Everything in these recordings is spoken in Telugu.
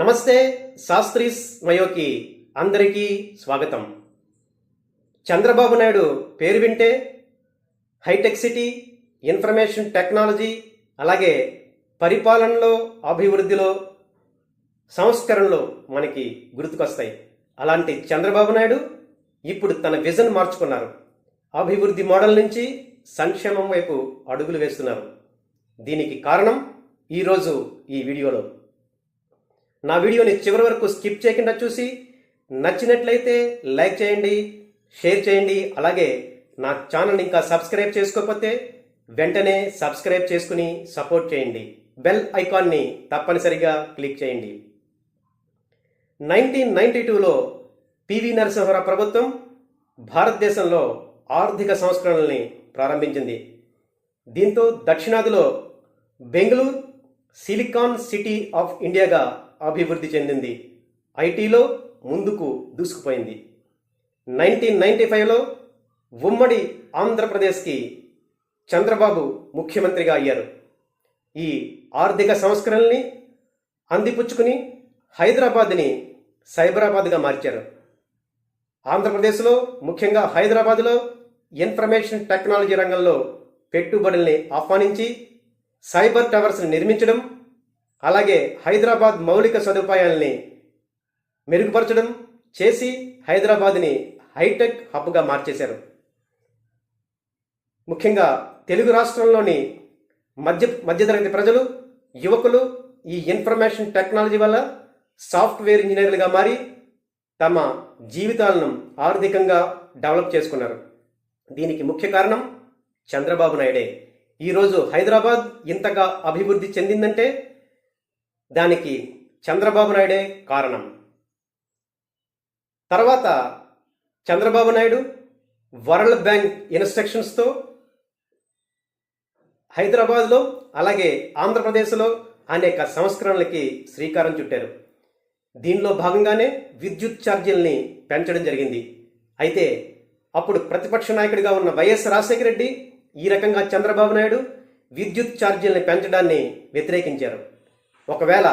నమస్తే శాస్త్రీస్ మయోకి అందరికీ స్వాగతం. చంద్రబాబు నాయుడు పేరు వింటే హైటెక్ సిటీ ఇన్ఫర్మేషన్ టెక్నాలజీ అలాగే పరిపాలనలో అభివృద్ధిలో సంస్కరణలో మనకి గుర్తుకొస్తాయి. అలాంటి చంద్రబాబు నాయుడు ఇప్పుడు తన విజన్ మార్చుకున్నారు. అభివృద్ధి మోడల్ నుంచి సంక్షేమం వైపు అడుగులు వేస్తున్నారు. దీనికి కారణం ఈరోజు ఈ వీడియోలో. నా వీడియోని చివరి వరకు స్కిప్ చేయకుండా చూసి నచ్చినట్లయితే లైక్ చేయండి షేర్ చేయండి అలాగే నా ఛానల్ ఇంకా సబ్స్క్రైబ్ చేసుకోకపోతే వెంటనే సబ్స్క్రైబ్ చేసుకుని సపోర్ట్ చేయండి. బెల్ ఐకాన్ని తప్పనిసరిగా క్లిక్ చేయండి. నైన్టీన్ నైన్టీ టూలో పివి నరసింహరావు ప్రభుత్వం భారతదేశంలో ఆర్థిక సంస్కరణల్ని ప్రారంభించింది. దీంతో దక్షిణాదిలో బెంగళూరు సిలికాన్ సిటీ ఆఫ్ ఇండియాగా అభివృద్ధి చెందింది. ఐటీలో ముందుకు దూసుకుపోయింది. నైన్టీన్ నైన్టీ ఫైవ్లో ఉమ్మడి ఆంధ్రప్రదేశ్కి చంద్రబాబు ముఖ్యమంత్రిగా అయ్యారు. ఈ ఆర్థిక సంస్కరణల్ని అందిపుచ్చుకుని హైదరాబాద్ని సైబరాబాద్గా మార్చారు. ఆంధ్రప్రదేశ్లో ముఖ్యంగా హైదరాబాద్లో ఇన్ఫర్మేషన్ టెక్నాలజీ రంగంలో పెట్టుబడుల్ని ఆహ్వానించి సైబర్ టవర్స్ని నిర్మించడం అలాగే హైదరాబాద్ మౌలిక సదుపాయాల్ని మెరుగుపరచడం చేసి హైదరాబాద్ని హైటెక్ హబ్గా మార్చేశారు. ముఖ్యంగా తెలుగు రాష్ట్రంలోని మధ్య మధ్యతరగతి ప్రజలు యువకులు ఈ ఇన్ఫర్మేషన్ టెక్నాలజీ వల్ల సాఫ్ట్వేర్ ఇంజనీర్లుగా మారి తమ జీవితాలను ఆర్థికంగా డెవలప్ చేసుకున్నారు. దీనికి ముఖ్య కారణం చంద్రబాబు నాయుడే. ఈరోజు హైదరాబాద్ ఇంతగా అభివృద్ధి చెందిందంటే దానికి చంద్రబాబు నాయుడే కారణం. తర్వాత చంద్రబాబు నాయుడు వరల్డ్ బ్యాంక్ ఇన్స్ట్రక్షన్స్తో హైదరాబాద్లో అలాగే ఆంధ్రప్రదేశ్లో అనేక సంస్కరణలకి శ్రీకారం చుట్టారు. దీనిలో భాగంగానే విద్యుత్ ఛార్జీల్ని పెంచడం జరిగింది. అయితే అప్పుడు ప్రతిపక్ష నాయకుడిగా ఉన్న వైఎస్ రాజశేఖర రెడ్డి ఈ రకంగా చంద్రబాబు నాయుడు విద్యుత్ ఛార్జీల్ని పెంచడాన్ని వ్యతిరేకించారు. ఒకవేళ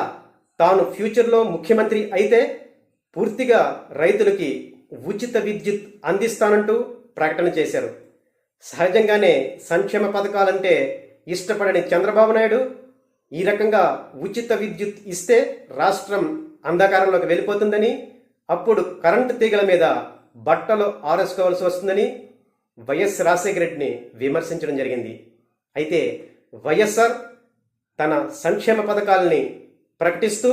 తాను ఫ్యూచర్లో ముఖ్యమంత్రి అయితే పూర్తిగా రైతులకి ఉచిత విద్యుత్ అందిస్తానంటూ ప్రకటన చేశారు. సహజంగానే సంక్షేమ పథకాలంటే ఇష్టపడని చంద్రబాబు నాయుడు ఈ రకంగా ఉచిత విద్యుత్ ఇస్తే రాష్ట్రం అంధకారంలోకి వెళ్ళిపోతుందని అప్పుడు కరెంటు తీగల మీద బట్టలు ఆరేసుకోవాల్సి వస్తుందని వైఎస్ రాజశేఖర రెడ్డిని విమర్శించడం జరిగింది. అయితే వైఎస్ఆర్ తన సంక్షేమ పథకాలని ప్రకటిస్తూ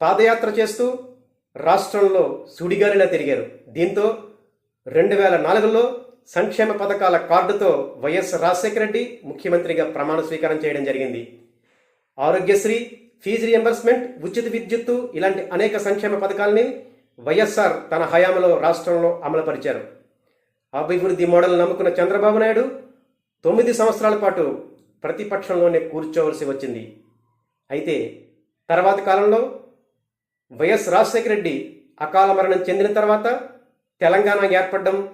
పాదయాత్ర చేస్తూ రాష్ట్రంలో సుడిగాలిలా తిరిగారు. దీంతో రెండు వేల నాలుగులో సంక్షేమ పథకాల కార్డుతో వైఎస్ రాజశేఖర రెడ్డి ముఖ్యమంత్రిగా ప్రమాణ స్వీకారం చేయడం జరిగింది. ఆరోగ్యశ్రీ ఫీజు రియంబర్స్మెంట్ ఉచిత విద్యుత్తు ఇలాంటి అనేక సంక్షేమ పథకాలని వైఎస్ఆర్ తన హయాంలో రాష్ట్రంలో అమలుపరిచారు. అభివృద్ధి మోడల్ నమ్ముకున్న చంద్రబాబు నాయుడు తొమ్మిది సంవత్సరాల పాటు ప్రతిపక్షంలోనే కూర్చోవలసి వచ్చింది. అయితే తర్వాత కాలంలో వైఎస్ రాజశేఖర రెడ్డి అకాల మరణం చెందిన తర్వాత తెలంగాణ ఏర్పడడం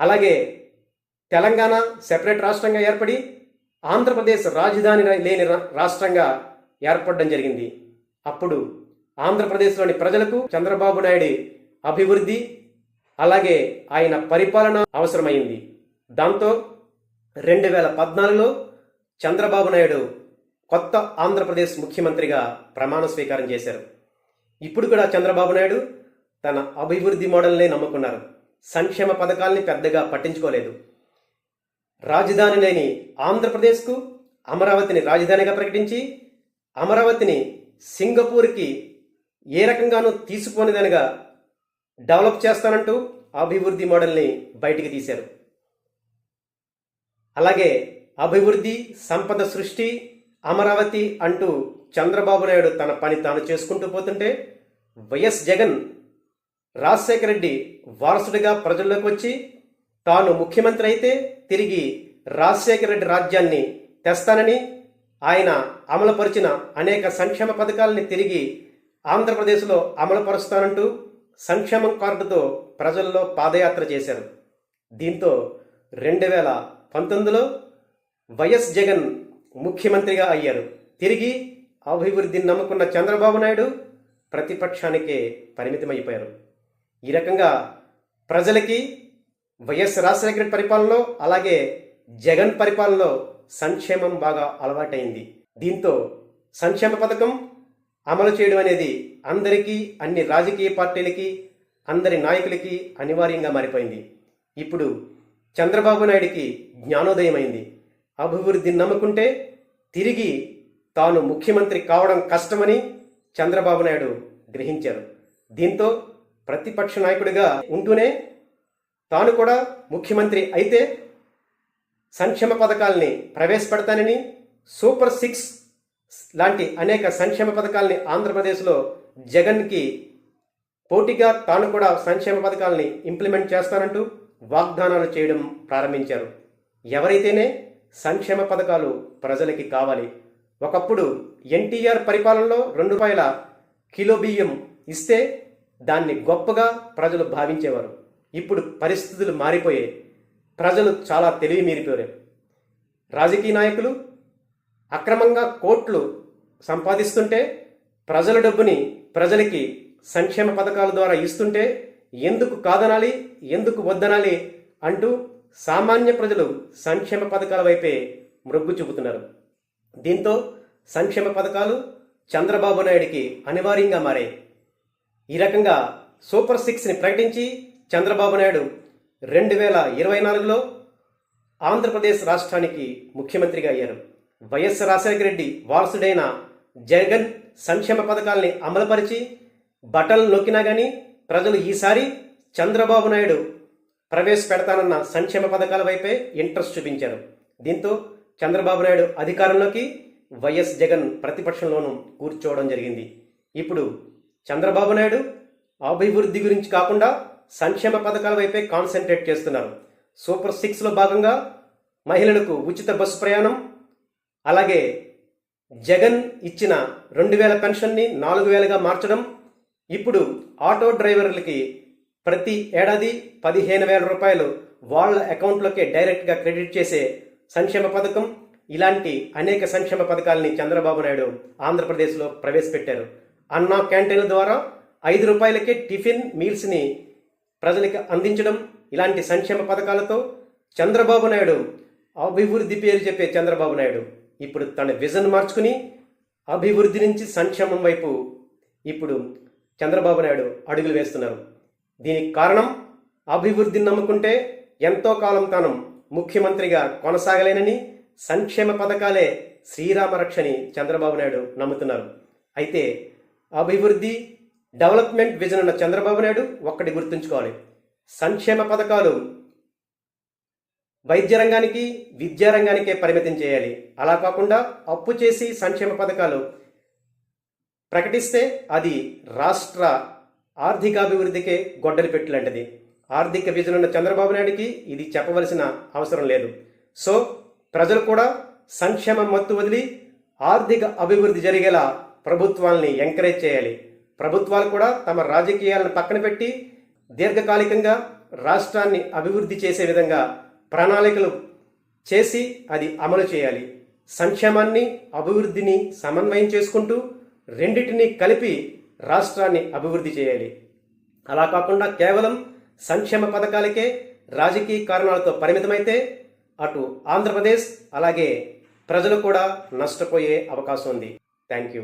అలాగే తెలంగాణ సెపరేట్ రాష్ట్రంగా ఏర్పడి ఆంధ్రప్రదేశ్ రాజధాని లేని రా- రాష్ట్రంగా ఏర్పడడం జరిగింది. అప్పుడు ఆంధ్రప్రదేశ్లోని ప్రజలకు చంద్రబాబు నాయుడు అభివృద్ధి అలాగే ఆయన పరిపాలన అవసరమైంది. దాంతో రెండు వేల పద్నాలుగులో చంద్రబాబు నాయుడు కొత్త ఆంధ్రప్రదేశ్ ముఖ్యమంత్రిగా ప్రమాణ స్వీకారం చేశారు. ఇప్పుడు కూడా చంద్రబాబు నాయుడు తన అభివృద్ధి మోడల్నే నమ్ముకున్నారు. సంక్షేమ పథకాల్ని పెద్దగా పట్టించుకోలేదు. రాజధాని లేని ఆంధ్రప్రదేశ్కు అమరావతిని రాజధానిగా ప్రకటించి అమరావతిని సింగపూర్కి ఏ రకంగానూ తీసుకోనిదనగా డెవలప్ చేస్తానంటూ అభివృద్ధి మోడల్ని బయటికి తీశారు. అలాగే అభివృద్ధి సంపద సృష్టి అమరావతి అంటూ చంద్రబాబు నాయుడు తన పని తాను చేసుకుంటూ పోతుంటే వైఎస్ జగన్ రాజశేఖర రెడ్డి వారసుడిగా ప్రజల్లోకి వచ్చి తాను ముఖ్యమంత్రి అయితే తిరిగి రాజశేఖర రెడ్డి రాజ్యాన్ని తెస్తానని ఆయన అమలుపరిచిన అనేక సంక్షేమ పథకాలని తిరిగి ఆంధ్రప్రదేశ్లో అమలుపరుస్తానంటూ సంక్షేమం కార్డుతో ప్రజల్లో పాదయాత్ర చేశారు. దీంతో రెండు వేల పంతొమ్మిదిలో వైఎస్ జగన్ ముఖ్యమంత్రిగా అయ్యారు. తిరిగి అభివృద్ధిని నమ్ముకున్న చంద్రబాబు నాయుడు ప్రతిపక్షానికే పరిమితమైపోయారు. ఈ రకంగా ప్రజలకి వైఎస్ రాజశేఖర పరిపాలనలో అలాగే జగన్ పరిపాలనలో సంక్షేమం బాగా అలవాటైంది. దీంతో సంక్షేమ పథకం అమలు చేయడం అనేది అందరికీ అన్ని రాజకీయ పార్టీలకి అందరి నాయకులకి అనివార్యంగా మారిపోయింది. ఇప్పుడు చంద్రబాబు నాయుడికి జ్ఞానోదయం అయింది అభివృద్ధిని నమ్ముకుంటే తిరిగి తాను ముఖ్యమంత్రి కావడం కష్టమని చంద్రబాబు నాయుడు గ్రహించారు. దీంతో ప్రతిపక్ష నాయకుడిగా ఉంటూనే తాను కూడా ముఖ్యమంత్రి అయితే సంక్షేమ పథకాల్ని ప్రవేశపెడతానని సూపర్ సిక్స్ లాంటి అనేక సంక్షేమ పథకాల్ని ఆంధ్రప్రదేశ్లో జగన్కి పోటీగా తాను కూడా సంక్షేమ పథకాల్ని ఇంప్లిమెంట్ చేస్తానంటూ వాగ్దానాలు చేయడం ప్రారంభించారు. ఎవరైతేనే సంక్షేమ పథకాలు ప్రజలకి కావాలి. ఒకప్పుడు ఎన్టీఆర్ పరిపాలనలో రెండు రూపాయల కిలో బియ్యం ఇస్తే దాన్ని గొప్పగా ప్రజలు భావించేవారు. ఇప్పుడు పరిస్థితులు మారిపోయాయి. ప్రజలు చాలా తెలివి మీరిపోయారు. రాజకీయ నాయకులు అక్రమంగా కోట్లు సంపాదిస్తుంటే ప్రజల డబ్బుని ప్రజలకి సంక్షేమ పథకాల ద్వారా ఇస్తుంటే ఎందుకు కాదనాలి? ఎందుకు వద్దనాలి? అంటూ సామాన్య ప్రజలు సంక్షేమ పథకాల వైపే మొగ్గు చూపుతున్నారు. దీంతో సంక్షేమ పథకాలు చంద్రబాబు నాయుడికి అనివార్యంగా మారాయి. ఈ రకంగా సూపర్ సిక్స్ని ప్రకటించి చంద్రబాబు నాయుడు రెండు వేల ఇరవై నాలుగులో ఆంధ్రప్రదేశ్ రాష్ట్రానికి ముఖ్యమంత్రిగా అయ్యారు. వైఎస్ రాజశేఖర రెడ్డి వారసుడైన జగన్ సంక్షేమ పథకాల్ని అమలుపరిచి బటన్లు నొక్కినా కానీ ప్రజలు ఈసారి చంద్రబాబు నాయుడు ప్రవేశపెడతానన్న సంక్షేమ పథకాల వైపే ఇంట్రెస్ట్ చూపించారు. దీంతో చంద్రబాబు నాయుడు అధికారంలోకి వైఎస్ జగన్ ప్రతిపక్షంలోనూ కూర్చోవడం జరిగింది. ఇప్పుడు చంద్రబాబు నాయుడు అభివృద్ధి గురించి కాకుండా సంక్షేమ పథకాల వైపే కాన్సన్ట్రేట్ చేస్తున్నారు. సూపర్ సిక్స్లో భాగంగా మహిళలకు ఉచిత బస్సు ప్రయాణం అలాగే జగన్ ఇచ్చిన రెండు వేల పెన్షన్ని నాలుగు వేలుగా మార్చడం ఇప్పుడు ఆటో డ్రైవర్లకి ప్రతి ఏడాది పదిహేను వేల రూపాయలు వాళ్ళ అకౌంట్లోకే డైరెక్ట్గా క్రెడిట్ చేసే సంక్షేమ పథకం. ఇలాంటి అనేక సంక్షేమ పథకాలని చంద్రబాబు నాయుడు ఆంధ్రప్రదేశ్లో ప్రవేశపెట్టారు. అన్నా క్యాంటీన్ల ద్వారా ఐదు రూపాయలకే టిఫిన్ మీల్స్ని ప్రజలకు అందించడం ఇలాంటి సంక్షేమ పథకాలతో చంద్రబాబు నాయుడు అభివృద్ధి పేరు చెప్పే చంద్రబాబు నాయుడు ఇప్పుడు తన విజన్ మార్చుకుని అభివృద్ధి నుంచి సంక్షేమం వైపు ఇప్పుడు చంద్రబాబు నాయుడు అడుగులు వేస్తున్నారు. దీనికి కారణం అభివృద్ధిని నమ్ముకుంటే ఎంతో కాలం తాను ముఖ్యమంత్రిగా కొనసాగలేనని సంక్షేమ పథకాలే శ్రీరామ రక్షని చంద్రబాబు నాయుడు నమ్ముతున్నారు. అయితే అభివృద్ధి డెవలప్మెంట్ విజన్ ఉన్న చంద్రబాబు నాయుడు ఒక్కటి గుర్తుంచుకోవాలి. సంక్షేమ పథకాలు వైద్య రంగానికి విద్యారంగానికే పరిమితం చేయాలి. అలా కాకుండా అప్పు చేసి సంక్షేమ పథకాలు ప్రకటిస్తే అది రాష్ట్ర ఆర్థికాభివృద్ధికే గొడ్డలి పెట్టిలాంటిది. ఆర్థిక విజన్ ఉన్న చంద్రబాబు నాయుడికి ఇది చెప్పవలసిన అవసరం లేదు. సో ప్రజలు కూడా సంక్షేమం మత్తు వదిలి ఆర్థిక అభివృద్ధి జరిగేలా ప్రభుత్వాల్ని ఎంకరేజ్ చేయాలి. ప్రభుత్వాలు కూడా తమ రాజకీయాలను పక్కన పెట్టి దీర్ఘకాలికంగా రాష్ట్రాన్ని అభివృద్ధి చేసే విధంగా ప్రణాళికలు చేసి అది అమలు చేయాలి. సంక్షేమాన్ని అభివృద్ధిని సమన్వయం చేసుకుంటూ రెండింటినీ కలిపి రాష్ట్రాన్ని అభివృద్ధి చేయాలి. అలా కాకుండా కేవలం సంక్షేమ పథకాలకే రాజకీయ కారణాలతో పరిమితమైతే అటు ఆంధ్రప్రదేశ్ అలాగే ప్రజలు కూడా నష్టపోయే అవకాశం ఉంది. Thank you.